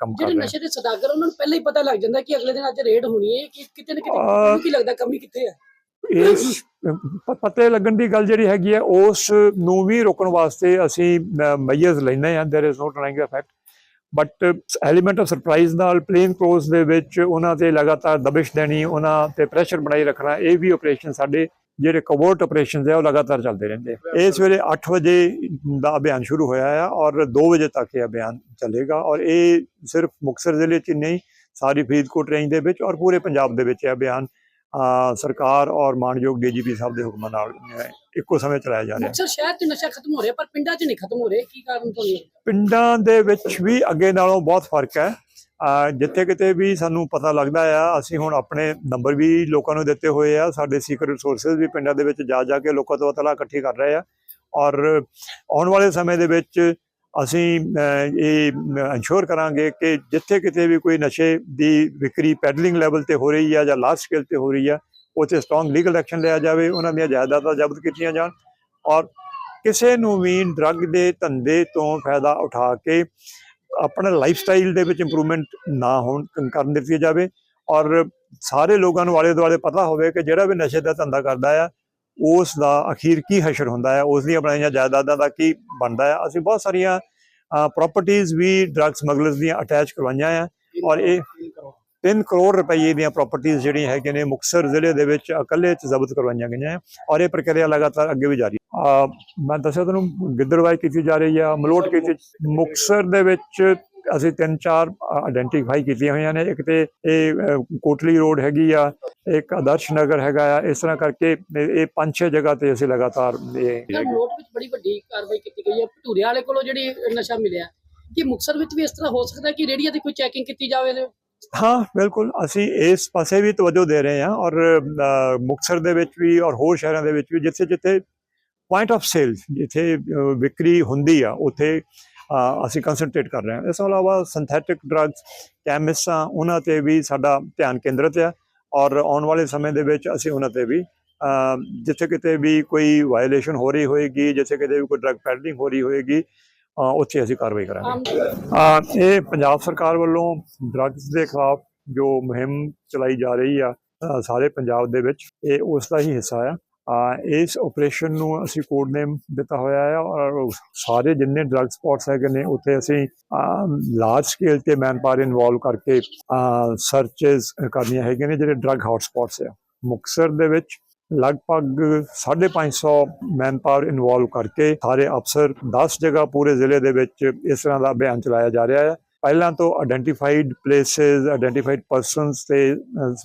ਕੰਮ ਕਰ ਜਿਹੜੇ ਰਹੇ ਹਾਂ ਨਸ਼ੇ ਦੇ ਸਦਾਗਰ ਉਹਨਾਂ ਨੂੰ ਪਹਿਲਾਂ ਹੀ ਪਤਾ ਲੱਗ ਜਾਂਦਾ ਕਿ ਅਗਲੇ ਦਿਨ ਅੱਜ ਰੇਡ ਹੋਣੀ ਹੈ ਕਿ ਕਿਤੇ ਨਾ ਕਿਤੇ ਅਹ ਤੁਹਾਨੂੰ ਕੀ ਲੱਗਦਾ ਕਮੀ ਕਿੱਥੇ ਹੈ ਇਸ ਪ- ਪਤੇ ਲੱਗਣ ਦੀ ਗੱਲ ਜਿਹੜੀ ਹੈਗੀ ਹੈ ਉਸ ਨੂੰ ਵੀ ਰੋਕਣ ਵਾਸਤੇ ਅਸੀਂ ਮੈਜਰਸ ਲੈਣੇ ਆ there is no ਡਿਨਾਈਂਗ the fact but element of surprise ਨਾਲ ਪਲੇਨ ਕਲੋਜ਼ ਦੇ ਵਿੱਚ ਉਹਨਾਂ ਤੇ ਲਗਾਤਾਰ ਦਬਿਸ਼ ਦੇਣੀ ਉਹਨਾਂ ਤੇ ਪ੍ਰੈਸ਼ਰ ਬਣਾਈ ਰੱਖਣਾ ਇਹ ਵੀ ਆਪਰੇਸ਼ਨ ਸਾਡੇ ਜਿਹੜੇ ਕਵਰਟ ਆਪਰੇਸ਼ਨਸ ਹੈ ਉਹ ਲਗਾਤਾਰ ਚੱਲਦੇ ਰਹਿੰਦੇ ਆ। ਇਸ ਵੇਲੇ 8 ਵਜੇ ਦਾ ਅਭਿਆਨ ਸ਼ੁਰੂ ਹੋਇਆ ਆ ਔਰ 2 ਵਜੇ ਤੱਕ ਇਹ ਅਭਿਆਨ ਚੱਲੇਗਾ ਔਰ ਇਹ ਸਿਰਫ ਮੁਕਤਸਰ ਜ਼ਿਲ੍ਹੇ 'ਚ ਨਹੀਂ ਸਾਰੀ ਫਰੀਦਕੋਟ ਰੇਂਜ ਦੇ ਵਿੱਚ ਔਰ ਪੂਰੇ ਪੰਜਾਬ ਦੇ ਵਿੱਚ ਇਹ ਅਭਿਆਨ ਸਰਕਾਰ ਔਰ ਮਾਨਯੋਗ ਡੀਜੀਪੀ ਸਾਹਿਬ ਦੇ ਹੁਕਮਾਂ ਨਾਲ ਇੱਕੋ ਸਮੇਂ ਚਲਾਇਆ ਜਾ ਰਿਹਾ ਹੈ ਸ਼ਹਿਰ 'ਚ ਨਸ਼ਾ ਖਤਮ ਹੋ ਰਿਹਾ ਪਰ ਪਿੰਡਾਂ 'ਚ ਨਹੀਂ ਖਤਮ ਹੋ ਰਿਹਾ ਕੀ ਕਾਰਨ ਲੱਗਦਾ? ਪਿੰਡਾਂ ਦੇ ਵਿੱਚ ਵੀ ਅੱਗੇ ਨਾਲੋਂ ਬਹੁਤ ਫ਼ਰਕ ਹੈ ਜਿੱਥੇ ਕਿਤੇ ਵੀ ਸਾਨੂੰ ਪਤਾ ਲੱਗਦਾ ਆ, ਅਸੀਂ ਹੁਣ ਆਪਣੇ ਨੰਬਰ ਵੀ ਲੋਕਾਂ ਨੂੰ ਦਿੱਤੇ ਹੋਏ ਆ, ਸਾਡੇ ਸੀਕ੍ਰੀਟ ਰਿਸੋਰਸਸ ਵੀ ਪਿੰਡਾਂ ਦੇ ਵਿੱਚ ਜਾ ਜਾ ਕੇ ਲੋਕਾਂ ਤੋਂ ਇਤਲਾ ਇਕੱਠੀ ਕਰ ਰਹੇ ਆ। ਔਰ ਆਉਣ ਵਾਲੇ ਸਮੇਂ ਦੇ ਵਿੱਚ ਅਸੀਂ ਇਹ ਇੰਸ਼ੋਰ ਕਰਾਂਗੇ ਕਿ ਜਿੱਥੇ ਕਿਤੇ ਵੀ ਕੋਈ ਨਸ਼ੇ ਦੀ ਵਿਕਰੀ ਪੈਡਲਿੰਗ ਲੈਵਲ ਤੇ ਹੋ ਰਹੀ ਆ ਜਾਂ ਲਾਰਜ ਸਕੇਲ ਤੇ ਹੋ ਰਹੀ ਆ, ਉੱਥੇ ਸਟਰੋਂਗ ਲੀਗਲ ਐਕਸ਼ਨ ਲਿਆ ਜਾਵੇ, ਉਹਨਾਂ ਦੀਆਂ ਜਾਇਦਾਦਾਂ ਜ਼ਬਤ ਕੀਤੀਆਂ ਜਾਣ। ਔਰ ਕਿਸੇ ਨੂੰ ਵੀ ਡਰੱਗ ਦੇ ਧੰਦੇ ਤੋਂ ਫਾਇਦਾ ਉਠਾ ਕੇ ਆਪਣਾ ਲਾਈਫ ਸਟਾਈਲ ਦੇ ਵਿੱਚ ਇੰਪਰੂਵਮੈਂਟ ਨਾ ਹੋਣ ਕਰਨ ਦਿੱਤੀ ਜਾਵੇ ਔਰ ਸਾਰੇ ਲੋਕਾਂ ਨੂੰ ਆਲੇ ਦੁਆਲੇ ਪਤਾ ਹੋਵੇ ਕਿ ਜਿਹੜਾ ਵੀ ਨਸ਼ੇ ਦਾ ਧੰਦਾ ਕਰਦਾ ਆ ਉਸ ਦਾ ਅਖੀਰ ਕੀ ਹਸ਼ਰ ਹੁੰਦਾ ਹੈ ਉਸ ਦੀਆਂ ਬਣਾਈਆਂ ਜਾਇਦਾਦਾਂ ਦਾ ਕੀ ਬਣਦਾ ਹੈ ਅਸੀਂ ਬਹੁਤ ਸਾਰੀਆਂ ਪ੍ਰਾਪਰਟੀਆਂ ਵੀ ਡਰੱਗ ਸਮਗਲਰਸ ਦੀਆਂ ਅਟੈਚ ਕਰਵਾਈਆਂ ਆ ਔਰ ਇਹ 3 ਕਰੋੜ ਰੁਪਏ ਦੀਆਂ ਪ੍ਰਾਪਰਟੀਆਂ ਜਿਹੜੀਆਂ ਹੈਗੀਆਂ ਨੇ ਮੁਕਤਸਰ ਜ਼ਿਲ੍ਹੇ ਦੇ ਵਿੱਚ ਇਕੱਲੇ ਚ ਜ਼ਬਤ ਕਰਵਾਈਆਂ ਗਈਆਂ ਹੈ ਔਰ ਇਹ ਪ੍ਰਕਿਰਿਆ ਲਗਾਤਾਰ ਅੱਗੇ ਵੀ ਜਾਰੀ ਹੈ। ਅਹ ਮੈਂ ਦੱਸਿਆ ਤੁਹਾਨੂੰ ਗਿੱਦੜਵਾਈ ਕੀਤੀ ਜਾ ਰਹੀ ਆ ਮਲੋਟ ਕੀਤੀ ਮੁਕਤਸਰ ਦੇ ਵਿੱਚ ਅਸੀਂ ਤਿੰਨ ਚਾਰ ਆਇਡੈਂਟੀਫਾਈ ਕੀਤੀਆਂ ਹੋਈਆਂ ਨੇ। ਇੱਕ ਤੇ ਇਹ ਕੋਟਲੀ ਰੋਡ ਹੈਗੀ ਆ ਇੱਕ ਆਦਰਸ਼ ਨਗਰ ਹੈਗਾ ਆ। ਇਸ ਤਰ੍ਹਾਂ ਕਰਕੇ ਇਹ ਪੰਜ ਛੇ ਜਗ੍ਹਾ ਤੇ ਅਸੀਂ ਲਗਾਤਾਰ ਇਹ ਤਾਂ ਮਲੋਟ ਵਿੱਚ ਬੜੀ ਵੱਡੀ ਕਾਰਵਾਈ ਕੀਤੀ ਗਈ ਹੈ। ਭਟੂਰੇ ਵਾਲੇ ਕੋਲੋਂ ਜਿਹੜੀ ਨਸ਼ਾ ਮਿਲਿਆ ਕਿ ਮੁਕਤਸਰ ਵਿੱਚ ਵੀ ਇਸ ਤਰ੍ਹਾਂ ਹੋ ਸਕਦਾ ਕਿ ਰੇੜੀਆਂ ਦੀ ਕੋਈ ਚੈਕਿੰਗ ਕੀਤੀ ਜਾਵੇ ਤੇ ਹਾਂ ਬਿਲਕੁਲ। ਅਸੀਂ ਇਸ ਪਾਸੇ ਵੀ ਤਵੱਜੋ ਦੇ ਰਹੇ ਹਾਂ ਔਰ ਅ, ਮੁਕਤਸਰ ਦੇ ਵਿੱਚ ਵੀ ਔਰ ਹੋਰ ਸ਼ਹਿਰਾਂ ਦੇ ਵਿੱਚ ਵੀ ਜਿੱਥੇ ਜਿੱਥੇ ਪੁਆਇੰਟ ਆਫ ਸੇਲ ਜਿੱਥੇ ਵਿਕਰੀ ਹੁੰਦੀ ਆ ਉੱਥੇ ਅਸੀਂ ਕਨਸੈਂਟਰੇਟ ਕਰ ਰਹੇ ਹਾਂ। ਇਸ ਤੋਂ ਇਲਾਵਾ ਸਿੰਥੈਟਿਕ ਡਰੱਗਸ ਕੈਮਿਸਟਾਂ ਉਹਨਾਂ ਤੇ ਵੀ ਸਾਡਾ ਧਿਆਨ ਕੇਂਦਰਿਤ ਹੈ ਔਰ ਆਉਣ ਵਾਲੇ ਸਮੇਂ ਦੇ ਵਿੱਚ ਅਸੀਂ ਉਹਨਾਂ ਤੇ ਵੀ ਜਿੱਥੇ ਕਿਤੇ ਵੀ ਕੋਈ ਵਾਇਲੇਸ਼ਨ ਹੋ ਰਹੀ ਹੋਏਗੀ ਜਿੱਥੇ ਕਿਤੇ ਵੀ ਕੋਈ ਡਰੱਗ ਪੈਡਲਿੰਗ ਹੋ ਰਹੀ ਹੋਏਗੀ ਉੱਥੇ ਅਸੀਂ ਕਾਰਵਾਈ ਕਰਾਂਗੇ। ਇਹ ਪੰਜਾਬ ਸਰਕਾਰ ਵੱਲੋਂ ਡਰੱਗਸ ਦੇ ਖਿਲਾਫ ਜੋ ਮੁਹਿੰਮ ਚਲਾਈ ਜਾ ਰਹੀ ਆ ਸਾਰੇ ਪੰਜਾਬ ਦੇ ਵਿੱਚ ਇਹ ਉਸ ਦਾ ਹੀ ਹਿੱਸਾ ਆ। ਆ ਇਸ ਆਪਰੇਸ਼ਨ ਨੂੰ ਅਸੀਂ ਕੋਡ ਨੇਮ ਦਿੱਤਾ ਹੋਇਆ ਹੈ ਔਰ ਸਾਰੇ ਜਿੰਨੇ ਡਰੱਗ ਸਪੌਟਸ ਹੈਗੇ ਨੇ ਉੱਥੇ ਅਸੀਂ ਲਾਰਜ ਸਕੇਲ ਤੇ ਮੈਨਪਾਵਰ ਇਨਵੋਲਵ ਕਰਕੇ ਸਰਚਸ ਕਰਨੀਆਂ ਹੈਗੀਆਂ ਨੇ ਜਿਹੜੇ ਡਰੱਗ ਹੌਟ ਸਪੌਟਸ ਆ। ਮੁਕਤਸਰ ਦੇ ਵਿੱਚ ਲਗਭਗ 550 ਮੈਨਪਾਵਰ ਇਨਵੋਲਵ ਕਰਕੇ ਸਾਰੇ ਅਫਸਰ 10 ਜਗ੍ਹਾ ਪੂਰੇ ਜ਼ਿਲ੍ਹੇ ਦੇ ਵਿੱਚ ਇਸ ਤਰ੍ਹਾਂ ਦਾ ਅਭਿਆਨ ਚਲਾਇਆ ਜਾ ਰਿਹਾ ਹੈ। ਪਹਿਲਾਂ ਤੋਂ ਆਇਡੈਂਟੀਫਾਈਡ ਪਲੇਸਸ ਆਇਡੈਂਟੀਫਾਈਡ ਪਰਸਨਸ ਤੇ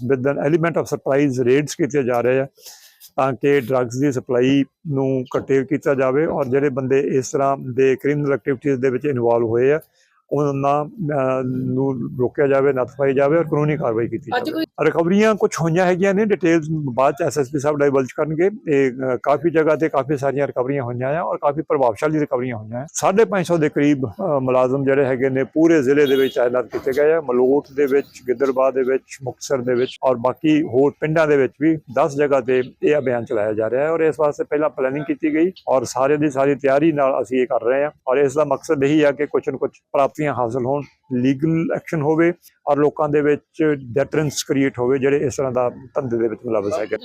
with an element of surprise raids ਕੀਤੇ ਜਾ ਰਹੇ ਆ ਤਾਂ ਕਿ ਡਰੱਗਸ ਦੀ ਸਪਲਾਈ ਨੂੰ ਕੰਟੇਨ ਕੀਤਾ ਜਾਵੇ ਔਰ ਜਿਹੜੇ ਬੰਦੇ ਇਸ ਤਰ੍ਹਾਂ ਦੇ ਕ੍ਰਿਮੀਨਲ ਐਕਟੀਵਿਟੀਜ਼ ਦੇ ਵਿੱਚ ਇਨਵੋਲਵ ਹੋਏ ਆ ਉਹਨਾਂ ਨੂੰ ਰੋਕਿਆ ਜਾਵੇ ਨੱਥ ਪਾਈ ਜਾਵੇ ਔਰ ਕਾਨੂੰਨੀ ਕਾਰਵਾਈ ਕੀਤੀ ਜਾਵੇ। ਰਿਕਵਰੀਆਂ ਕੁਝ ਹੋਈਆਂ ਹੈਗੀਆਂ ਨੇ ਡਿਟੇਲਸ ਬਾਅਦ ਚ ਐਸਐਸਪੀ ਸਾਹਿਬ ਡਾਈਵਲਜ ਕਰਨਗੇ। ਇਹ ਕਾਫੀ ਜਗ੍ਹਾ ਤੇ ਕਾਫੀ ਸਾਰੀਆਂ ਰਿਕਵਰੀਆਂ ਹੋਈਆਂ ਆ ਔਰ ਕਾਫੀ ਪ੍ਰਭਾਵਸ਼ਾਲੀ ਰਿਕਵਰੀਆਂ ਹੋਈਆਂ ਆ। 550 ਦੇ ਕਰੀਬ ਮੁਲਾਜ਼ਮ ਜਿਹੜੇ ਹੈਗੇ ਨੇ ਪੂਰੇ ਜ਼ਿਲ੍ਹੇ ਦੇ ਵਿੱਚ ਤਾਇਨਾਤ ਕੀਤੇ ਗਏ ਆ। ਮਲੋਟ ਦੇ ਵਿੱਚ ਗਿੱਦੜਬਾਹ ਦੇ ਵਿੱਚ ਮੁਕਤਸਰ ਦੇ ਵਿੱਚ ਔਰ ਬਾਕੀ ਹੋਰ ਪਿੰਡਾਂ ਦੇ ਵਿੱਚ ਵੀ 10 ਜਗ੍ਹਾ ਤੇ ਇਹ ਅਭਿਆਨ ਚਲਾਇਆ ਜਾ ਰਿਹਾ ਹੈ ਔਰ ਇਸ ਵਾਸਤੇ ਪਹਿਲਾਂ ਪਲੈਨਿੰਗ ਕੀਤੀ ਗਈ ਔਰ ਸਾਰੇ ਦੀ ਸਾਰੀ ਤਿਆਰੀ ਨਾਲ ਅਸੀਂ ਇਹ ਕਰ ਰਹੇ ਹਾਂ ਔਰ ਇਸ ਦਾ ਮਕਸਦ ਇਹੀ ਹੈ ਕਿ ਕੁਝ ਨਾ ਕੁਝ ਪ੍ਰਾਪਤੀਆਂ ਹਾਸਲ ਹੋਣ ਲੀਗਲ ਐਕਸ਼ਨ ਹੋਵੇ ਔਰ ਲੋਕਾਂ ਦੇ ਵਿੱਚ ਡੈਟਰੈਂਸ ਕ੍ਰੀਏਟ ਹੋਵੇ ਜਿਹੜੇ ਇਸ ਤਰ੍ਹਾਂ ਦਾ ਧੰਦੇ ਦੇ ਵਿੱਚ ਮੁਲਵਸ ਹੈਗੇ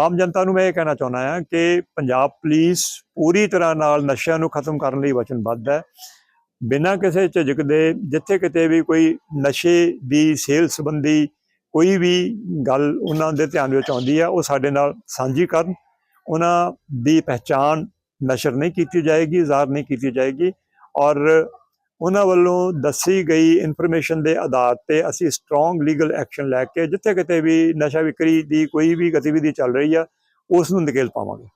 ਆਮ ਜਨਤਾ ਨੂੰ ਮੈਂ ਇਹ ਕਹਿਣਾ ਚਾਹੁੰਦਾ ਹਾਂ ਕਿ ਪੰਜਾਬ ਪੁਲਿਸ ਪੂਰੀ ਤਰ੍ਹਾਂ ਨਾਲ ਨਸ਼ਿਆਂ ਨੂੰ ਖਤਮ ਕਰਨ ਲਈ ਵਚਨਬੱਧ ਹੈ। ਬਿਨਾਂ ਕਿਸੇ ਝਿਜਕ ਦੇ ਜਿੱਥੇ ਕਿਤੇ ਵੀ ਕੋਈ ਨਸ਼ੇ ਦੀ ਸੇਲ ਸੰਬੰਧੀ ਕੋਈ ਵੀ ਗੱਲ ਉਹਨਾਂ ਦੇ ਧਿਆਨ ਵਿੱਚ ਆਉਂਦੀ ਹੈ ਉਹ ਸਾਡੇ ਨਾਲ ਸਾਂਝੀ ਕਰਨ। ਉਹਨਾਂ ਦੀ ਪਹਿਚਾਣ ਨਸ਼ਰ ਨਹੀਂ ਕੀਤੀ ਜਾਏਗੀ ਜ਼ਾਹਰ ਨਹੀਂ ਕੀਤੀ ਜਾਏਗੀ। ਔਰ ਉਹਨਾਂ ਵੱਲੋਂ ਦੱਸੀ ਗਈ ਇਨਫੋਰਮੇਸ਼ਨ ਦੇ ਆਧਾਰ ਤੇ ਅਸੀਂ ਸਟਰੋਂਗ ਲੀਗਲ ਐਕਸ਼ਨ ਲੈ ਕੇ ਜਿੱਥੇ ਕਿਤੇ ਵੀ ਨਸ਼ਾ ਵਿਕਰੀ ਦੀ ਕੋਈ ਵੀ ਗਤੀਵਿਧੀ ਚੱਲ ਰਹੀ ਆ, ਉਸ ਨੂੰ ਨਕੇਲ ਪਾਵਾਂਗੇ।